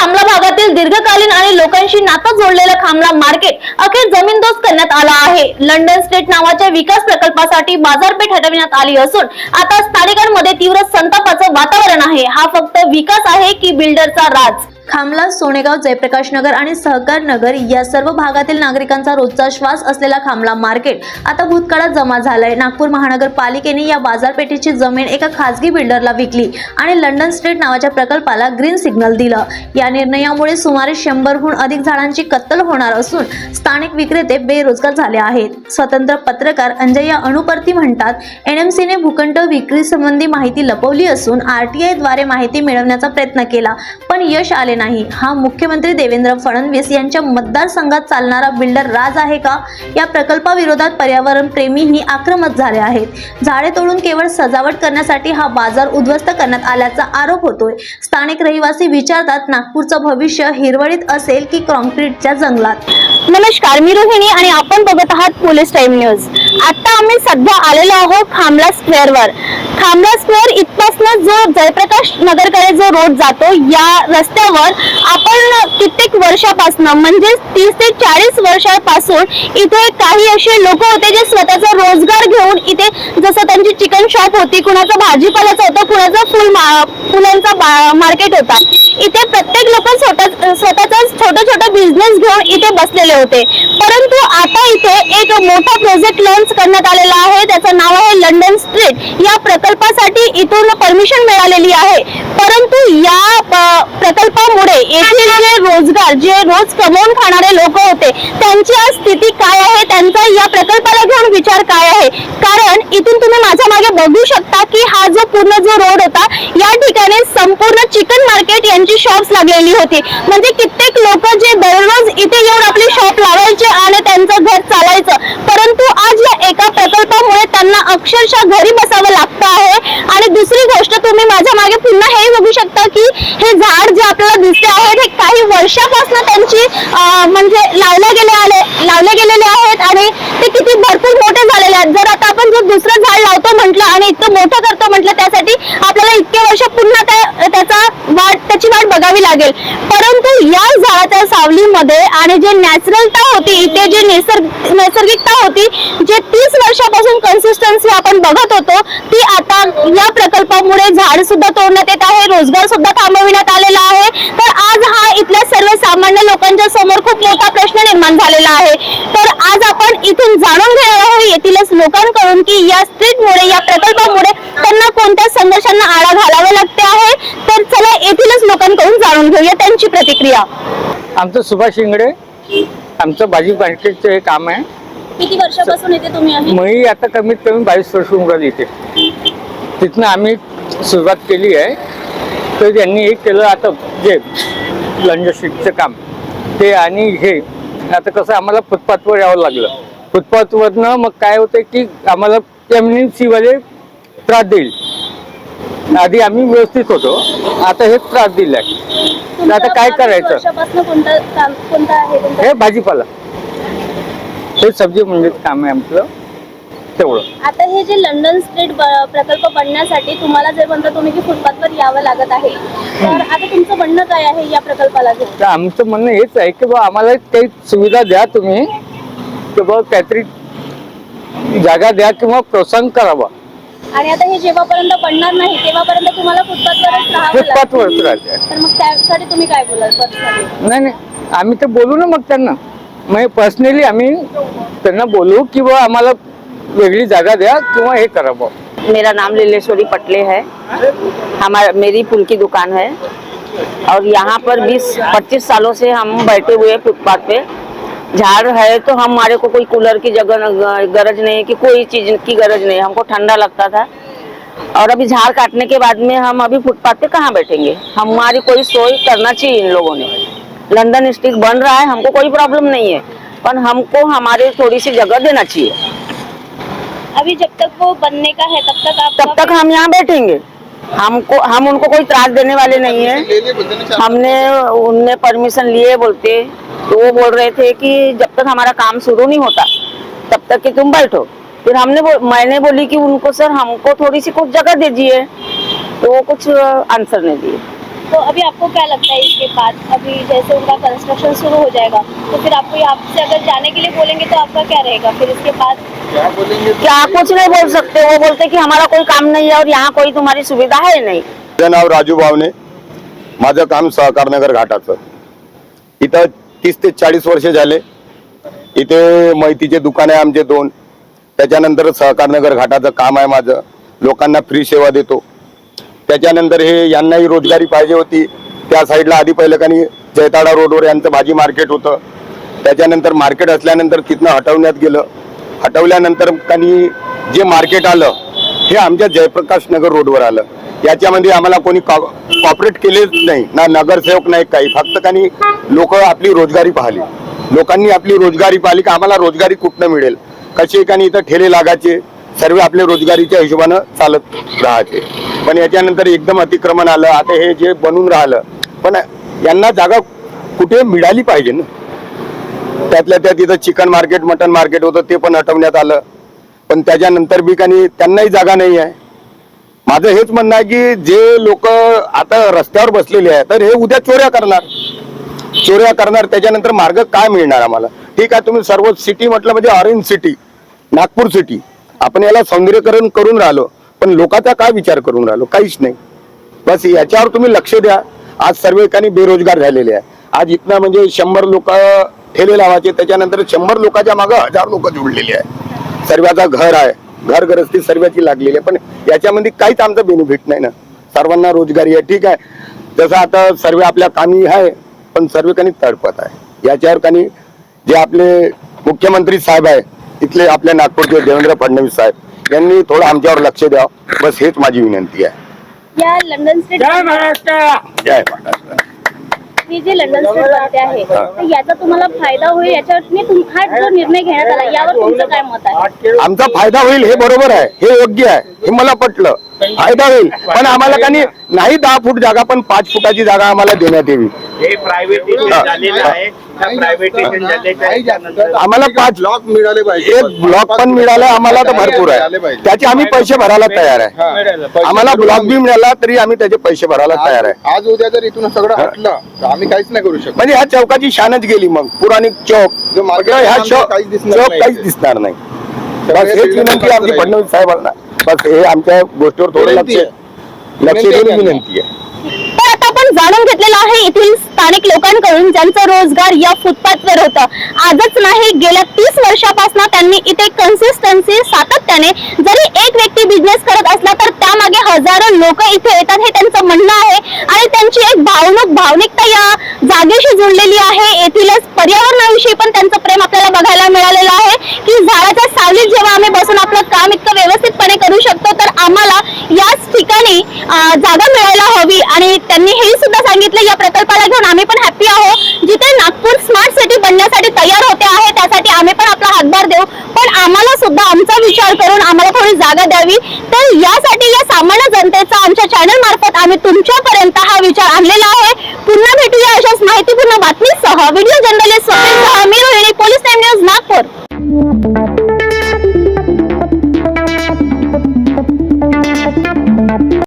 खामला भागातील दीर्घकालीन आणि लोकांशी नातं जोडलेलं खामला मार्केट अखेर जमीनदोस्त करण्यात आला आहे. लंडन स्टेट नावाच्या विकास प्रकल्पासाठी बाजारपेठ हटविण्यात आली असून आता स्थानिकांमध्ये तीव्र संतापाचं वातावरण आहे. हा फक्त विकास आहे की बिल्डरचा राज? खामला सोनेगाव जयप्रकाश नगर आणि सहकार नगर या सर्व भागातील नागरिकांचा रोजचा श्वास असलेला खामला मार्केट आता भूतकाळात जमा झालाय. नागपूर महानगरपालिकेने या बाजारपेठेची जमीन एका खासगी बिल्डरला विकली आणि लंडन स्ट्रीट नावाच्या प्रकल्पाला ग्रीन सिग्नल दिलं. या निर्णयामुळे सुमारे शंभरहून अधिक झाडांची कत्तल होणार असून स्थानिक विक्रेते बेरोजगार झाले आहेत. स्वतंत्र पत्रकार अंजया अणुपर्ती म्हणतात एनएमसीने भूखंड विक्री संबंधी माहिती लपवली असून आरटीआयद्वारे माहिती मिळवण्याचा प्रयत्न केला पण यश आले नाही. हा मुख्यमंत्री देवेंद्र फडणवीस यांच्या मतदारसंघात चालणारा बिल्डर राज आहे का? या प्रकल्पाविरोधात पर्यावरण प्रेमीही आक्रमक झाले आहेत. झाडे तोडून केवळ सजावट करण्यासाठी हा बाजार उद्ध्वस्त करण्यात आल्याचा आरोप होतोय. स्थानिक रहिवासी विचारतात नागपूरचं भविष्य हिरवळीत असेल की कॉन्क्रीटच्या जंगलात? नमस्कार मी रोहिणी आणि आपण बघत आहात पोलीस टाइम न्यूज. आता आम्ही सध्या आलेलो आहोत खामला स्क्वेअरवर खामला स्क्वेअर इथपासून जो जयप्रकाश नगरकडे जो रोड जातो या रस्त्यावर आपण कित्येक वर्षापासून म्हणजे तीस ते चाळीस वर्षापासून इथे काही असे लोक होते जे स्वतःचा रोजगार घेऊन इथे जसं त्यांची चिकन शॉप होती कुणाचं भाजीपाल्याचं होतं कुणाचं फुल मा- फुलांचा मार्केट होता. इथे प्रत्येक लोक स्वतः स्वतःचा छोटा छोटा बिझनेस घेऊन इथे बसलेले होते. परंतु आता इथे एक मोठा प्रोजेक्ट लॉन्च करण्यात आलेला आहे. त्याचं नाव आहे लंडन स्ट्रीट. या प्रकल्पासाठी इथून परमिशन मिळालेली आहे. परंतु या प्रकल्पामुळे येथील जे रोजगार जे रोज कमवून खाणारे लोक होते त्यांची आज स्थिती काय आहे? त्यांचा या प्रकल्पाला घेऊन विचार काय आहे? कारण इथून तुम्ही माझ्या मागे बघू शकता की हा जो पूर्ण जो रोड होता या ठिकाणी संपूर्ण चिकन मार्केट यांची शॉप्स लागलेली होती. म्हणजे कित्येक लोक जे दररोज इथे येऊन आपली शॉप लावायचे आणि त्यांचं घर चालायचं. परंतु आज या एका प्रकल्पामुळे त्यांना अक्षरशः घरी बसावं लागतं. गोष्ट तुम्ही माझ्या मागे पुन्हा हे बघू शकता की हे झाड जे आपल्याला दिसते आहे हे काही वर्षापासून त्यांची म्हणजे लावले गेले आले लावले गेले आहेत आणि ते किती भरपूर जर आता आपण जर दुसरं झाड लावतो म्हटलं आणि इतकं मोठं करतो म्हटलं त्यासाठी आपल्याला इतके वर्ष पुन्हा त्या त्याचा वाट त्याची वाट बघावी लागेल. परंतु या झाडाच्या सावलीमध्ये आणि जे नॅचरलता होती इथे जे निसर्ग नैसर्गिकता होती जे तीस वर्षापासून कन्सिस्टन्सी आपण बघत होतो ती आता या प्रकल्पामुळे झाड सुद्धा तोडण्यात येत आहे रोजगार सुद्धा थांबविण्यात आलेला आहे. तर आज हा इथल्या सर्वसामान्य लोकांच्या समोर खूप मोठा प्रश्न निर्माण झालेला आहे. तर आज आपण इथून जाणून घेणार आहोत येथीलच लोकांकडून की या स्ट्रीटमुळे या प्रकल्पामुळे त्यांना कोणत्या संघर्षांना आळा घालावे लागते आहे? तर चला येथीलच लोकांकडून जाणून घेऊया त्यांची प्रतिक्रिया. आमचं सुभाष शिंगडे आमचं भाजी मार्केटचं हे काम आहे. किती वर्षापासून येते तुम्ही आहे मी आता कमीत कमी बावीस वर्ष उमरात येते तिथनं आम्ही सुरुवात केली आहे. तर त्यांनी हे केलं आता जे लंज शीटचं काम. ते आणि हे आता कसं आम्हाला फुटपाथवर यावं लागलं. फुटपाथवरनं मग काय होतं की आम्हाला एम वाले त्रास देईल. आधी आम्ही व्यवस्थित होतो. आता हे त्रास दिलाय. आता काय करायचं? हे भाजीपाला. हे सब्जी म्हणजे काम आहे आमचं. तेवढं. आता हे जे लंडन स्ट्रीट ब- प्रकल्प बनण्यासाठी तुम्हाला जर म्हणता तुम्ही की फुटपाथवर यावं लागत आहे तर आता तुमचं म्हणणं काय आहे या प्रकल्पाला घेऊन? तर आमचं म्हणणं हेच आहे की बा आम्हाला काही सुविधा द्या तुम्ही की बा काहीतरी जागा द्या किंवा प्रोत्साहन करावा आणि आता हे जेव्हापर्यंत बनणार नाही तेव्हापर्यंत तुम्हाला फुटपाथवरच राहावं फुटपाथवर लागेल राहते तर मग त्यासाठी तुम्ही काय बोलाल पर्सनली नाही नाही. आम्ही तर बोलू ना मग त्यांना. मग पर्सनली आम्ही त्यांना बोलू की बा आम्हाला वेगळी जागा द्या किंवा हे करावं मेरा नाम लीलेश्वरी पटले है. हमारा, मेरी फूल की दुकान है. और यहाँ पर 20-25 सालों से हम बैठे हुए हैं फुटपाथ पे। झाड़ है तो हमारे को कोई कूलर की जगह गरज नहीं कि कोई चीज़ की गरज नहीं हमको ठंडा लगता था। और अभी झाड़ काटने के बाद में हम अभी फुटपाथ पे कहाँ बैठेंगे? हमारी कोई सोई करना चाहिए इन लोगों ने। लंदन स्टिक बन रहा है, हमको कोई प्रॉब्लम नहीं है। पर हमको हमारे थोड़ी सी जगह देना चाहिए। अभी जब तक वो बनने का है तब तक आप तब तक हम यहाँ बैठेंगे। हमको हम उनको कोई त्रास देने वाले नहीं है। हमने उनने परमिशन लिए बोलते। तो वो बोल रहे थे कि जब तक हमारा काम शुरू नहीं होता तब तक कि तुम बैठो। फिर हमने बो, मैंने बोली कि उनको सर हमको थोड़ी सी कुछ जगह दीजिए तो वो कुछ आंसर नहीं दिए। तो अभी आपको क्या लगता है इसके बाद? अभी जैसे उनका कंस्ट्रक्शन शुरू हो जाएगा तो फिर आपको यहाँ से अगर जाने के लिए बोलेंगे तो आपका क्या रहेगा? फिर इसके बाद? क्या कुछ नहीं बोल सकते वो बोलते कि हमारा कोई काम नहीं है और यहाँ कोई तुम्हारी सुविधा है नहीं। माझं नाव राजू भावने माझं काम सहकारनगर घाटाचं. इथं तीस ते चाळीस वर्ष झाले इथे मैतीचे दुकान आहे आमचे दोन त्याच्यानंतर सहकारनगर घाटाचं काम आहे माझं लोकांना फ्री सेवा देतो. त्याच्यानंतर हे यांनाही रोजगारी पाहिजे होती. त्या साईडला आधी पहिलं काही जैताडा रोडवर यांचं भाजी मार्केट होतं. त्याच्यानंतर मार्केट असल्यानंतर तिथनं हटवण्यात गेलं. हटवल्यानंतर काही जे मार्केट आलं हे आमच्या जयप्रकाश नगर रोडवर आलं. याच्यामध्ये आम्हाला कोणी कॉपरेट केलेच नाही. ना नगरसेवक नाही काही. फक्त काही लोक आपली रोजगारी पाहिली. लोकांनी आपली रोजगारी पाहिली की आम्हाला रोजगारी कुठनं मिळेल? कसे काही इथं ठेले लागायचे? सर्व आपले रोजगारीच्या हिशोबानं चालत राहायचे पण याच्यानंतर एकदम अतिक्रमण आलं. आता हे जे बनून राहिलं पण यांना जागा कुठे मिळाली पाहिजे ना? त्यातल्या त्यात इथं चिकन मार्केट मटन मार्केट होतं ते पण हटवण्यात आलं. पण त्याच्यानंतर बी काही त्यांनाही जागा नाही आहे. माझं हेच म्हणणं आहे की जे लोक आता रस्त्यावर बसलेले आहे तर हे उद्या चोऱ्या करणार. चोऱ्या करणार त्याच्यानंतर मार्ग काय मिळणार आम्हाला? ठीक आहे तुम्ही सर्व सिटी म्हटलं म्हणजे ऑरेंज सिटी नागपूर सिटी आपण याला सौंदर्यकरण करून राहिलो पण लोकांचा काय विचार करून राहिलो? काहीच नाही. बस याच्यावर तुम्ही लक्ष द्या. आज सर्व एकाने बेरोजगार झालेले आहे. आज इथनं म्हणजे शंभर लोक ठेले लावायचे त्याच्यानंतर शंभर लोकांच्या मागे हजार लोक जोडलेले आहे. सर्वाचा घर आहे. घर गरजती सर्वाची लागलेली आहे. पण याच्यामध्ये काहीच आमचं बेनिफिट नाही ना. सर्वांना रोजगारी आहे. ठीक आहे. जसं आता सर्व आपल्या कामी आहे पण सर्व काही तडपत आहे. याच्यावर काही जे आपले मुख्यमंत्री साहेब आहे तिथले आपल्या नागपूरचे देवेंद्र फडणवीस साहेब यांनी थोडं आमच्यावर लक्ष द्यावं बस हेच माझी विनंती आहे. या लंडन स्ट्रीट जय महाराष्ट्र! जय महाराष्ट्र. हे जे लंडन स्ट्रीट बनते आहे तर याचा तुम्हाला फायदा होईल याच्यावर तुम्ही तुम- हा जो निर्णय घेण्यात आला यावर तुमचं काय मत आहे? आमचा फायदा होईल हे बरोबर आहे हे योग्य आहे हे मला पटलं. फायदा होईल. पण आम्हाला काही नाही दहा फूट जागा पण पाच फुटाची जागा आम्हाला देण्यात यावी. हे प्रायव्हेटेशन हा. झालेलं आहे. आम्हाला पाच ब्लॉक मिळाले पाहिजे एक ब्लॉक पण मिळाला आम्हाला तर भरपूर आहे. त्याचे आम्ही पैसे भरायला तयार आहे. हा. आम्हाला ब्लॉक बी मिळाला तरी आम्ही त्याचे पैसे भरायला तयार आहे. आज उद्या जर इथून सगळं हटलं तर आम्ही काहीच नाही करू शकत. म्हणजे ह्या चौकाची शानच गेली मग. पुराणिक चौक. जो market म्हटलं ह्या चौक काहीच दिसणार चौक नाही. काहीच दिसणार नाही. सगळे बस हेच विनंती आमची. फडणवीस साहेबांना. बस हे आमच्या गोष्टीवर थोडं लक्ष विनंती लक्ष विनंती आहे. देऊन. विनंती आहे. आपण जाणून घेतलेलं आहे येथील स्थानिक लोकांकडून ज्यांचा रोजगार या फुटपाथवर होता. आजच नाही गेल्या तीस वर्षापासून त्यांनी इथे कन्सिस्टन्सी सातत्याने जरी एक व्यक्ती बिझनेस करत असला तर त्यामागे हजारो लोक इथे येतात हे त्यांचं म्हणणं आहे. आणि त्यांची एक भावनिक भावनिकता या जागेशी जुळलेली आहे. येथीलच पर्यावरणाविषयी पण त्यांचं प्रेम आपल्याला बघायला मिळालेलं आहे की झाडाच्या सावलीत जेव्हा आम्ही बसून आपलं काम इतकं व्यवस्थित करू शकतो तर आम्हाला त्यांनी जागा मिळायला हवी आणि त्यांनी हे सुद्धा सांगितलं या प्रकल्पाला घेऊन आम्ही पण हॅपी आहोत. जिथे नागपूर स्मार्ट सिटी बनण्यासाठी तयार होते आहे त्यासाठी आम्ही पण आपला हातभार देऊ. पण आम्हाला सुद्धा आमचा विचार करून आम्हाला थोडी जागा द्यावी. तर यासाठी या सामान्य जनतेचा आमच्या चॅनल मार्फत आम्ही तुमच्यापर्यंत हा विचार आणलेला आहे. पुन्हा भेटूया अशाच माहितीपूर्ण बातमीसह. व्हिडिओ जर्नलिस्ट स्वप्नील मी Rohini police time news Nagpur.